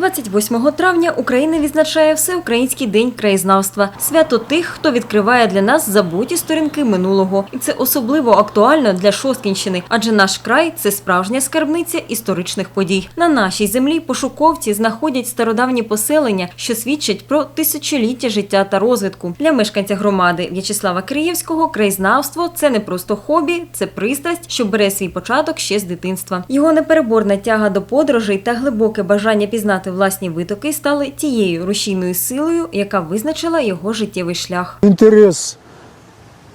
28 травня Україна відзначає Всеукраїнський день краєзнавства – свято тих, хто відкриває для нас забуті сторінки минулого. І це особливо актуально для Шосткінщини, адже наш край це справжня скарбниця історичних подій. На нашій землі пошуковці знаходять стародавні поселення, що свідчать про тисячоліття життя та розвитку. Для мешканця громади В'ячеслава Кириєвського краєзнавство це не просто хобі, це пристрасть, що бере свій початок ще з дитинства. Його непереборна тяга до подорожей та глибоке бажання пізнати власні витоки стали тією рушійною силою, яка визначила його життєвий шлях. інтерес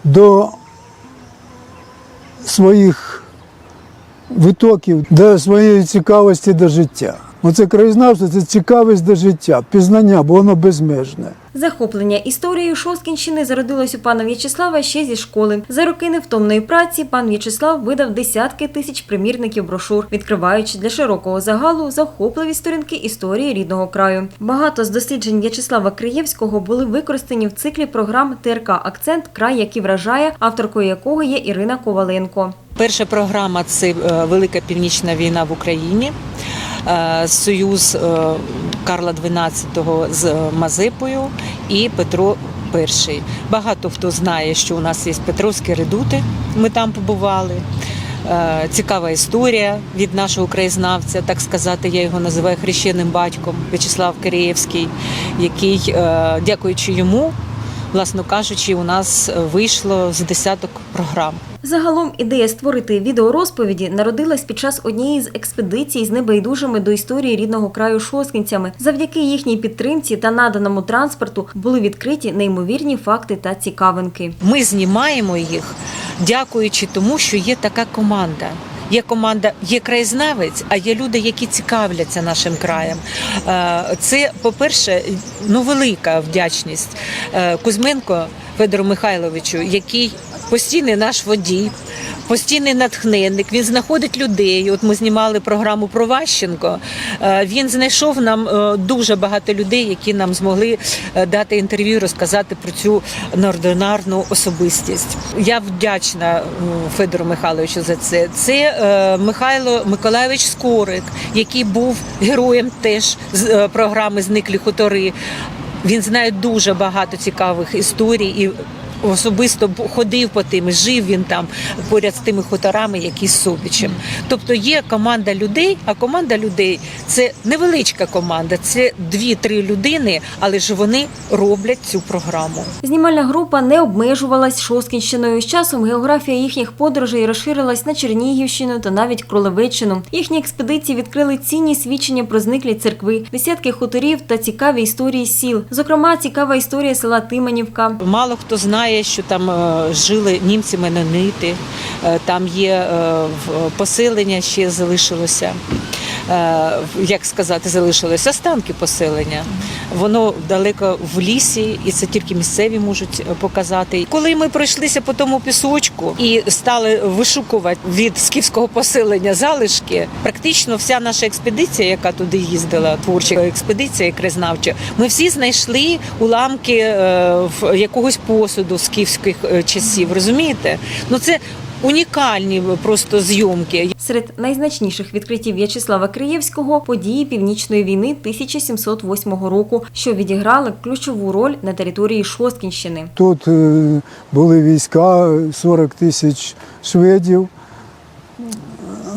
до своїх витоків, до своєї цікавості до життя. Оце краєзнавство це цікавість до життя, пізнання, бо воно безмежне. Захоплення історією Шосткінщини зародилось у пана В'ячеслава ще зі школи. За роки невтомної праці пан В'ячеслав видав десятки тисяч примірників брошур, відкриваючи для широкого загалу захопливі сторінки історії рідного краю. Багато з досліджень В'ячеслава Криєвського були використані в циклі програм ТРК Акцент край, який вражає, авторкою якого є Ірина Коваленко. Перша програма це е, Велика Північна війна в Україні. Е, Союз е, Карла XII з е, Мазепою і Петро І. Багато хто знає, що у нас є Петровські редути. Ми там побували. Цікава історія від нашого краєзнавця, так сказати, я його називаю хрещеним батьком В'ячеслав Киреєвський, який, дякуючи йому, власно кажучи, у нас вийшло з десяток програм. Загалом ідея створити відеорозповіді народилась під час однієї з експедицій з небайдужими до історії рідного краю шосткінцями. Завдяки їхній підтримці та наданому транспорту були відкриті неймовірні факти та цікавинки. Ми знімаємо їх, дякуючи тому, що є така команда. Є команда, є краєзнавець, а є люди, які цікавляться нашим краєм. Е, Це, по-перше, ну велика вдячність Е, Кузьменко Федору Михайловичу, який постійний наш водій, постійний натхненник. Він знаходить людей. От ми знімали програму про Ващенко. Е, Він знайшов нам е, дуже багато людей, які нам змогли е, дати інтерв'ю, розказати про цю неординарну особистість. Я вдячна Федору Михайловичу за це. Це Михайло Миколайович Скорик, який був героєм теж програми Зниклі хутори. Він знає дуже багато цікавих історій і особисто ходив по тим, жив він там поряд з тими хуторами, які з Собічем. Тобто є команда людей, а команда людей це невеличка команда, це дві-три людини, але ж вони роблять цю програму. Знімальна група не обмежувалась Шосткінщиною. З часом географія їхніх подорожей розширилась на Чернігівщину та навіть Кролевеччину. Їхні експедиції відкрили цінні свідчення про зниклі церкви, десятки хуторів та цікаві історії сіл. Зокрема, цікава історія села Тиманівка. Мало хто знає, що там е, жили німці менонити, е, там є е, поселення, ще залишилося. Е, Як сказати, залишилось останки поселення. Воно далеко в лісі, і це тільки місцеві можуть е, показати. Коли ми пройшлися по тому пісочку і стали вишукувати від скіфського поселення залишки, практично вся наша експедиція, яка туди їздила, творча експедиція краєзнавча, ми всі знайшли уламки е, якогось посуду скіфських часів. Розумієте? Ну це унікальні просто зйомки. Серед найзначніших відкриттів В'ячеслава Криєвського події Північної війни 1708 року, що відіграли ключову роль на території Шосткінщини. Тут е, були війська, 40 тисяч шведів,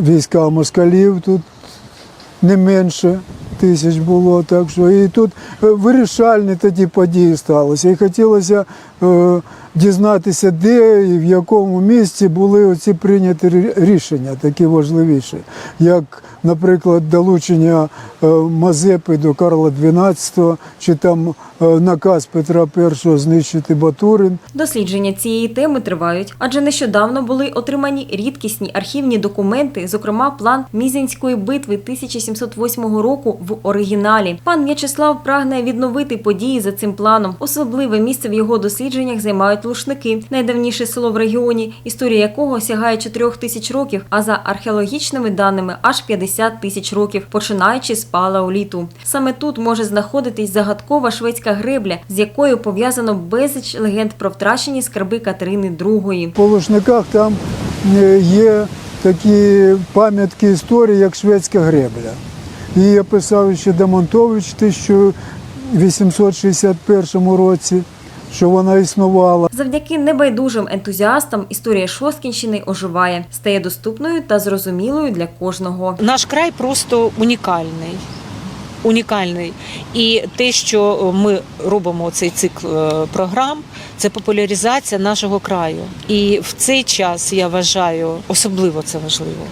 війська москалів тут не менше тисяч було. Так що і тут е, вирішальні тоді події сталися. І хотілося дізнатися, де і в якому місці були оці прийняті рішення, такі важливіші, як, наприклад, долучення е, Мазепи до Карла XII, чи там е, наказ Петра І знищити Батурин. Дослідження цієї теми тривають, адже нещодавно були отримані рідкісні архівні документи, зокрема план Мізинської битви 1708 року в оригіналі. Пан В'ячеслав прагне відновити події за цим планом. Особливе місце в його дослідженнях займають лушники, найдавніше село в регіоні, історія якого сягає 4 тисяч років, а за археологічними даними аж 50 тисяч років, починаючи з палеоліту. Саме тут може знаходитись загадкова шведська гребля, з якою пов'язано безліч легенд про втрачені скарби Катерини II. По Лушниках там е, є такі пам'ятки історії, як шведська гребля. Її описав ще Демонтович в 1861 році, що вона існувала. Завдяки небайдужим ентузіастам історія Шосткінщини оживає, стає доступною та зрозумілою для кожного. Наш край просто унікальний. Унікальний. І те, що ми робимо цей цикл е, програм, це популяризація нашого краю. І в цей час я вважаю особливо це важливо.